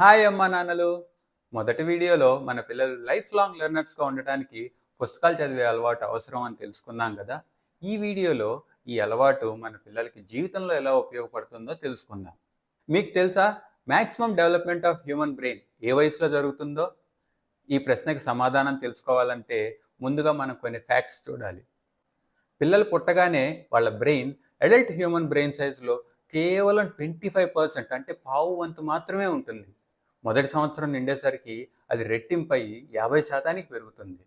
Hi అమ్మా నాన్నలు. మొదటి వీడియోలో మన పిల్లలు లైఫ్ లాంగ్ లెర్నర్స్గా ఉండటానికి పుస్తకాలు చదివే అలవాటు అవసరం అని తెలుసుకున్నాం కదా. ఈ వీడియోలో ఈ అలవాటు మన పిల్లలకి జీవితంలో ఎలా ఉపయోగపడుతుందో తెలుసుకుందాం. మీకు తెలుసా? Maximum development of human brain ఏ వయసులో జరుగుతుందో? ఈ ప్రశ్నకి సమాధానం తెలుసుకోవాలంటే ముందుగా మనం కొన్ని ఫ్యాక్ట్స్ చూడాలి. పిల్లలు పుట్టగానే వాళ్ళ బ్రెయిన్ అడల్ట్ హ్యూమన్ బ్రెయిన్ సైజులో కేవలం ట్వంటీ ఫైవ్ పర్సెంట్ అంటే పావు వంతు మాత్రమే ఉంటుంది. మొదటి సంవత్సరం నిండేసరికి అది రెట్టింపై యాభై శాతానికి పెరుగుతుంది.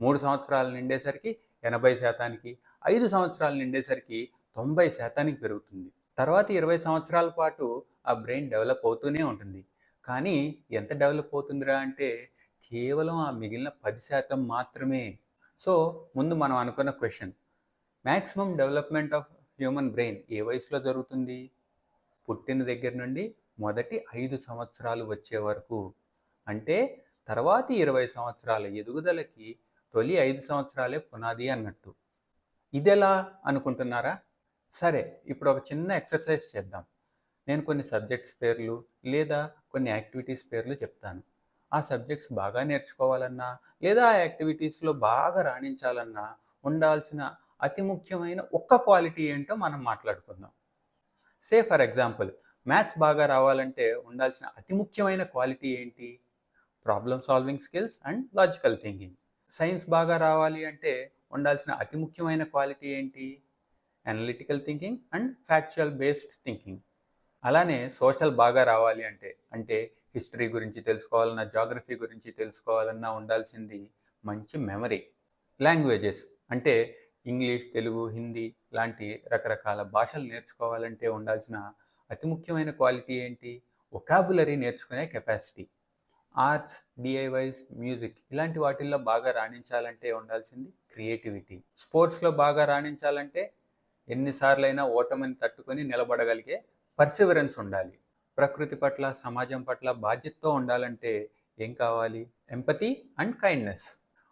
మూడు సంవత్సరాలు నిండేసరికి ఎనభై శాతానికి ఐదు సంవత్సరాలు నిండేసరికి తొంభై శాతానికి పెరుగుతుంది. తర్వాత ఇరవై సంవత్సరాల పాటు ఆ బ్రెయిన్ డెవలప్ అవుతూనే ఉంటుంది. కానీ ఎంత డెవలప్ అవుతుందిరా అంటే కేవలం ఆ మిగిలిన పది శాతం మాత్రమే. సో ముందు మనం అనుకున్న question. Maximum development of human brain ఏ వయసులో జరుగుతుంది? పుట్టిన దగ్గర నుండి మొదటి ఐదు సంవత్సరాలు వచ్చే వరకు అంటే తర్వాతి ఇరవై సంవత్సరాల ఎదుగుదలకి తొలి ఐదు సంవత్సరాలే పునాది అన్నట్టు. ఇదెలా అనుకుంటున్నారా? సరే ఇప్పుడు ఒక చిన్న ఎక్సర్సైజ్ చేద్దాం. నేను కొన్ని సబ్జెక్ట్స్ పేర్లు లేదా కొన్ని యాక్టివిటీస్ పేర్లు చెప్తాను. ఆ సబ్జెక్ట్స్ బాగా నేర్చుకోవాలన్నా లేదా ఆ యాక్టివిటీస్లో బాగా రాణించాలన్నా ఉండాల్సిన అతి ముఖ్యమైన ఒక్క క్వాలిటీ ఏంటో మనం మాట్లాడుకుందాం. సే ఫర్ ఎగ్జాంపుల్ మ్యాథ్స్ బాగా రావాలంటే ఉండాల్సిన అతి ముఖ్యమైన క్వాలిటీ ఏంటి? Problem solving skills and logical thinking. Science బాగా రావాలి అంటే ఉండాల్సిన అతి ముఖ్యమైన క్వాలిటీ ఏంటి? Analytical thinking and factual based thinking. అలానే సోషల్ బాగా రావాలి అంటే అంటే హిస్టరీ గురించి తెలుసుకోవాలన్నా జాగ్రఫీ గురించి తెలుసుకోవాలన్నా ఉండాల్సింది మంచి మెమరీ. లాంగ్వేజెస్ అంటే ఇంగ్లీష్ తెలుగు హిందీ లాంటి రకరకాల భాషలు నేర్చుకోవాలంటే ఉండాల్సిన అతి ముఖ్యమైన క్వాలిటీ ఏంటి? ఒకాబులరీ నేర్చుకునే కెపాసిటీ. ఆర్ట్స్ డిఐవైస్ మ్యూజిక్ ఇలాంటి వాటిల్లో బాగా రాణించాలంటే ఉండాల్సింది క్రియేటివిటీ. స్పోర్ట్స్లో బాగా రాణించాలంటే ఎన్నిసార్లైనా ఓటమిని తట్టుకొని నిలబడగలిగే పర్సివరెన్స్ ఉండాలి. ప్రకృతి పట్ల సమాజం పట్ల బాధ్యతతో ఉండాలంటే ఏం కావాలి? Empathy and kindness.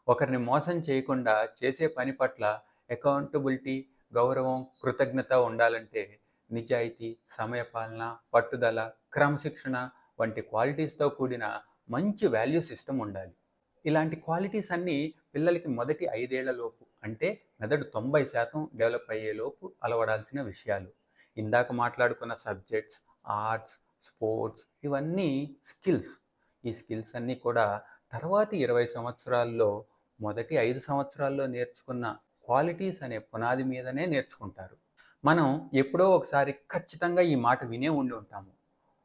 ఒకరిని మోసం చేయకుండా చేసే పని పట్ల అకౌంటబిలిటీ గౌరవం కృతజ్ఞత ఉండాలంటే నిజాయితీ సమయపాలన పట్టుదల క్రమశిక్షణ వంటి క్వాలిటీస్తో కూడిన మంచి వాల్యూ సిస్టమ్ ఉండాలి. ఇలాంటి క్వాలిటీస్ అన్నీ పిల్లలకి మొదటి ఐదేళ్ళలోపు అంటే మెదడు తొంభై శాతం డెవలప్ అయ్యేలోపు అలవడాల్సిన విషయాలు. ఇందాక మాట్లాడుకున్న సబ్జెక్ట్స్ ఆర్ట్స్ స్పోర్ట్స్ ఇవన్నీ స్కిల్స్ ఈ స్కిల్స్ అన్నీ కూడా తర్వాతి ఇరవై సంవత్సరాల్లో మొదటి ఐదు సంవత్సరాల్లో నేర్చుకున్న క్వాలిటీస్ అనే పునాది మీదనే నేర్చుకుంటారు. మనం ఎప్పుడో ఒకసారి ఖచ్చితంగా ఈ మాట వినే ఉండి ఉంటాము.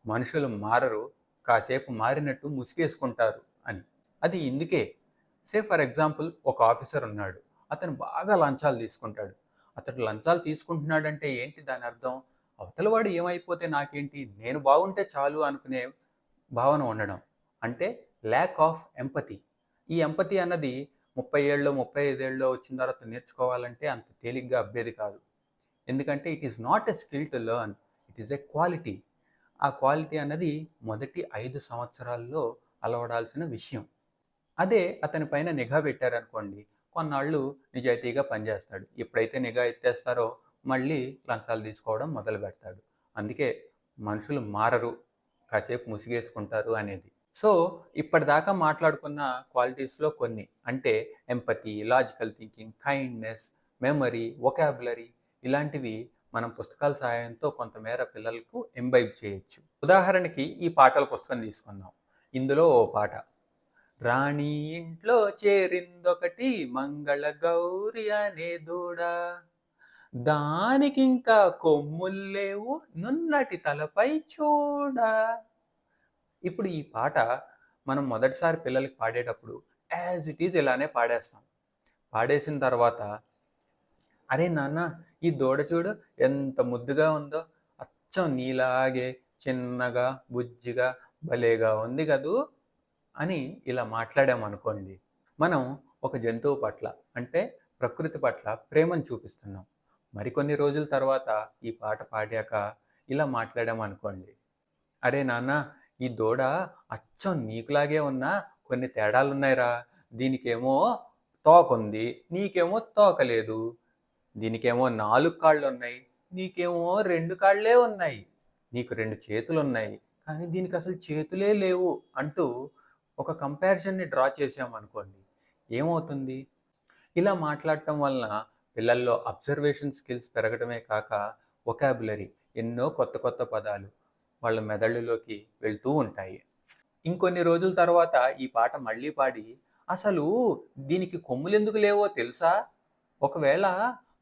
మనుషులు మారరు కాసేపు మారినట్టు ముసుగేసుకుంటారు అని. అది ఇందుకే. సే ఫర్ ఎగ్జాంపుల్ ఒక ఆఫీసర్ ఉన్నాడు. అతను బాగా లంచాలు తీసుకుంటాడు. అతడు లంచాలు తీసుకుంటున్నాడంటే ఏంటి దాని అర్థం? అవతలవాడు ఏమైపోతే నాకేంటి? నేను బాగుంటే చాలు అనుకునే భావన ఉండడం. అంటే ల్యాక్ ఆఫ్ ఎంపతి ఈ ఎంపతి అన్నది ముప్పై ఏళ్ళలో ముప్పై ఐదేళ్ళలో వచ్చిన తర్వాత నేర్చుకోవాలంటే అంత తేలిగ్గా అబ్బేది కాదు. ఎందుకంటే it is not a skill to learn it is a quality ఆ క్వాలిటీ అన్నది మొదటి ఐదు సంవత్సరాల్లో అలవడాల్సిన విషయం. అదే అతని పైన నిఘా పెట్టారనుకోండి కొన్నాళ్ళు నిజాయితీగా పనిచేస్తాడు. ఎప్పుడైతే నిఘా ఎత్తేస్తారో మళ్ళీ లంచాలు తీసుకోవడం మొదలు పెడతాడు. అందుకే మనుషులు మారరు కాసేపు ముసిగేసుకుంటారు అనేది. సో ఇప్పటిదాకా మాట్లాడుకున్న క్వాలిటీస్లో కొన్ని. అంటే empathy logical thinking kindness memory vocabulary ఇలాంటివి మనం పుస్తకాల సహాయంతో కొంతమేర పిల్లలకు ఎంబైబ్ చేయొచ్చు. ఉదాహరణకి ఈ పాటల పుస్తకం తీసుకుందాం. ఇందులో ఓ పాట. రాణి ఇంట్లో చేరిందొకటి మంగళ గౌరి అనే దూడ. దానికింకా కొమ్ముల్లేవు నున్నటి తలపై చూడ. ఇప్పుడు ఈ పాట మనం మొదటిసారి పిల్లలకి పాడేటప్పుడు యాజ్ ఇట్ ఈజ్ ఇలానే పాడేస్తాం. పాడేసిన తర్వాత అరే నాన్న ఈ దూడ చూడు ఎంత ముద్దుగా ఉందో. అచ్చం నీలాగే చిన్నగా బుజ్జిగా భలేగా ఉంది కదూ అని ఇలా మాట్లాడామనుకోండి మనం ఒక జంతువు పట్ల అంటే ప్రకృతి పట్ల ప్రేమను చూపిస్తున్నాం. మరికొన్ని రోజుల తర్వాత ఈ పాట పాడాక ఇలా మాట్లాడామనుకోండి అరే నాన్న ఈ దూడ అచ్చం నీకులాగే ఉన్నా కొన్ని తేడాలున్నాయిరా. దీనికేమో తోకుంది నీకేమో తోకలేదు దీనికేమో నాలుగు కాళ్ళు ఉన్నాయి నీకేమో రెండు కాళ్ళే ఉన్నాయి నీకు రెండు చేతులు ఉన్నాయి కానీ దీనికి అసలు చేతులే లేవు అంటూ ఒక కంపారిజన్ని డ్రా చేసామనుకోండి ఏమవుతుంది? ఇలా మాట్లాడటం వలన పిల్లల్లో అబ్జర్వేషన్ స్కిల్స్ పెరగడమే కాక ఒకాబులరీ ఎన్నో కొత్త కొత్త పదాలు వాళ్ళ మెదళ్ళలోకి వెళ్తూ ఉంటాయి. ఇంకొన్ని రోజుల తర్వాత ఈ పాట మళ్ళీ పాడి అసలు దీనికి కొమ్ములు ఎందుకు లేవో తెలుసా? ఒకవేళ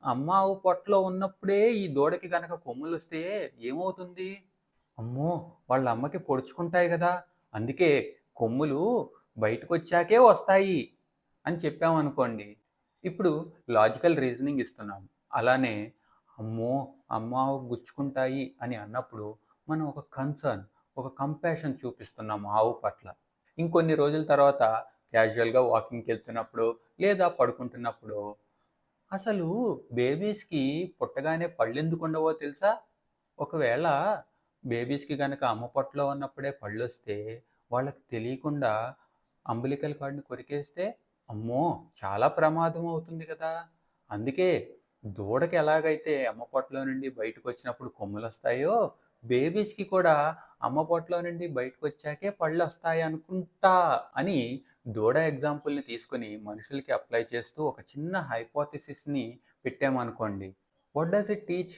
అమ్మావు పొట్టలో ఉన్నప్పుడే ఈ దూడకి గనక కొమ్ములు వస్తే ఏమవుతుంది? అమ్మో! వాళ్ళ అమ్మకి పొడుచుకుంటాయి కదా! అందుకే కొమ్ములు బయటకు వచ్చాకే వస్తాయి అని చెప్పామనుకోండి. ఇప్పుడు లాజికల్ రీజనింగ్ ఇస్తున్నాం. అలానే అమ్మో! అమ్మావు గుచ్చుకుంటాయి అని అన్నప్పుడు మనం ఒక కన్సర్న్ ఒక కంపాషన్ చూపిస్తున్నాం ఆవు పట్ల. ఇంకొన్ని రోజుల తర్వాత క్యాజువల్గా వాకింగ్కి వెళ్తున్నప్పుడు లేదా పడుకుంటున్నప్పుడు అసలు బేబీస్కి పుట్టగానే పళ్ళు ఎందుకు ఉండవో తెలుసా? ఒకవేళ బేబీస్కి కనుక అమ్మ పొట్టలో ఉన్నప్పుడే పళ్ళు వస్తే వాళ్ళకి తెలియకుండా అంబలికల్ కార్డుని కొరికేస్తే అమ్మో! చాలా ప్రమాదం అవుతుంది కదా! అందుకే దూడకి ఎలాగైతే అమ్మ పొట్టలో నుండి బయటకు వచ్చినప్పుడు కొమ్ములు వస్తాయో బేబీస్కి కూడా అమ్మ పొట్టలో నుండి బయటకు వచ్చాకే పళ్ళు వస్తాయి అనుకుంటా అని దూడ ఎగ్జాంపుల్ని తీసుకుని మనుషులకి అప్లై చేస్తూ ఒక చిన్న హైపోథిసిస్ని పెట్టామనుకోండి. What does it teach?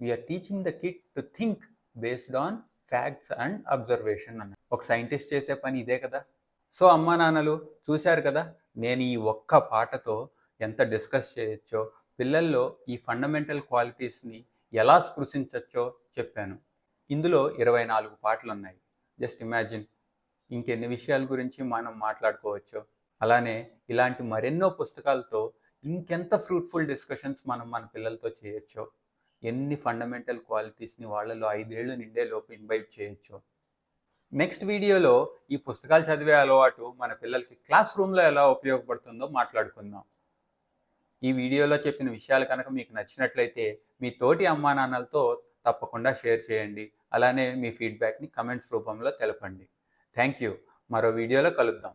We're teaching the kid to think based on facts and observation అన్న. ఒక సైంటిస్ట్ చేసే పని ఇదే కదా? సో అమ్మా నాన్నలు చూశారు కదా? నేను ఈ ఒక్క పాటతో ఎంత డిస్కస్ చేయొచ్చో? పిల్లల్లో ఈ ఫండమెంటల్ క్వాలిటీస్ని ఎలా స్పృశించవచ్చో చెప్పాను. ఇందులో ఇరవై నాలుగు పాటలు ఉన్నాయి జస్ట్ ఇమాజిన్. ఇంకెన్ని విషయాల గురించి మనం మాట్లాడుకోవచ్చో. అలానే ఇలాంటి మరెన్నో పుస్తకాలతో ఇంకెంత ఫ్రూట్ఫుల్ డిస్కషన్స్ మనం మన పిల్లలతో చేయొచ్చో. ఎన్ని ఫండమెంటల్ క్వాలిటీస్ని వాళ్ళలో ఐదేళ్ళు నిండే లోపు ఇన్వైట్ చేయొచ్చో. నెక్స్ట్ వీడియోలో ఈ పుస్తకాలు చదివే అలవాటు మన పిల్లలకి క్లాస్ రూమ్లో ఎలా ఉపయోగపడుతుందో మాట్లాడుకుందాం. ఈ వీడియోలో చెప్పిన విషయాలు కనుక మీకు నచ్చినట్లయితే మీ తోటి అమ్మా నాన్నలతో తప్పకుండా షేర్ చేయండి. అలానే మీ ఫీడ్బ్యాక్ని కమెంట్స్ రూపంలో తెలపండి. Thank you. మరో వీడియోలో కలుద్దాం.